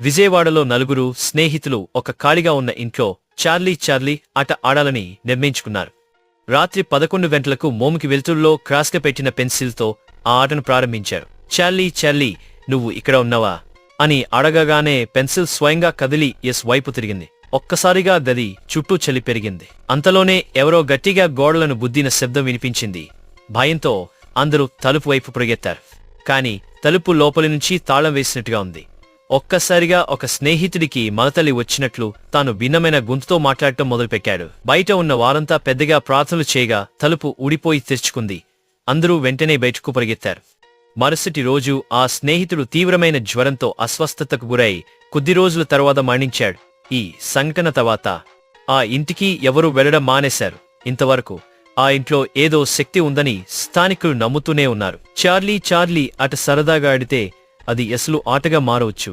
విజయవాడలో నలుగురు స్నేహితులు ఒక ఖాళీగా ఉన్న ఇంట్లో చార్లీ చార్లీ ఆట ఆడాలని నిర్ణయించుకున్నారు. రాత్రి పదకొండు గంటలకు మోముకి వెలుతుల్లో క్రాస్గా పెట్టిన పెన్సిల్తో ఆ ఆటను ప్రారంభించారు. చార్లీ చార్లీ నువ్వు ఇక్కడ ఉన్నావా? అని అడగగానే పెన్సిల్ స్వయంగా కదిలి ఎస్ వైపు తిరిగింది. ఒక్కసారిగా గది చుట్టూ చలి పెరిగింది. అంతలోనే ఎవరో గట్టిగా గోడలను బుద్దిన శబ్దం వినిపించింది. భయంతో అందరూ తలుపు వైపు పరిగెత్తారు. కాని తలుపు లోపలి నుంచి తాళం వేసినట్టుగా ఉంది. ఒక్కసారిగా ఒక స్నేహితుడికి మలతలి వచ్చినట్లు తాను భిన్నమైన గొంతుతో మాట్లాడటం మొదలుపెట్టాడు. బయట ఉన్న వారంతా పెద్దగా ప్రార్థనలు చేయగా తలుపు ఊడిపోయి తెరుచుకుంది. అందరూ వెంటనే బయటకు పరిగెత్తారు. మరుసటి రోజు ఆ స్నేహితుడు తీవ్రమైన జ్వరంతో అస్వస్థతకు గురై కొద్ది రోజుల తర్వాత మరణించాడు. ఈ సంఘటన తర్వాత ఆ ఇంటికి ఎవరూ వెళ్ళడం మానేశారు. ఇంతవరకు ఆ ఇంట్లో ఏదో శక్తి ఉందని స్థానికులు నమ్ముతూనే ఉన్నారు. చార్లీ చార్లీ అట సరదాగా ఆడితే అది అసలు ఆటగా మారవచ్చు.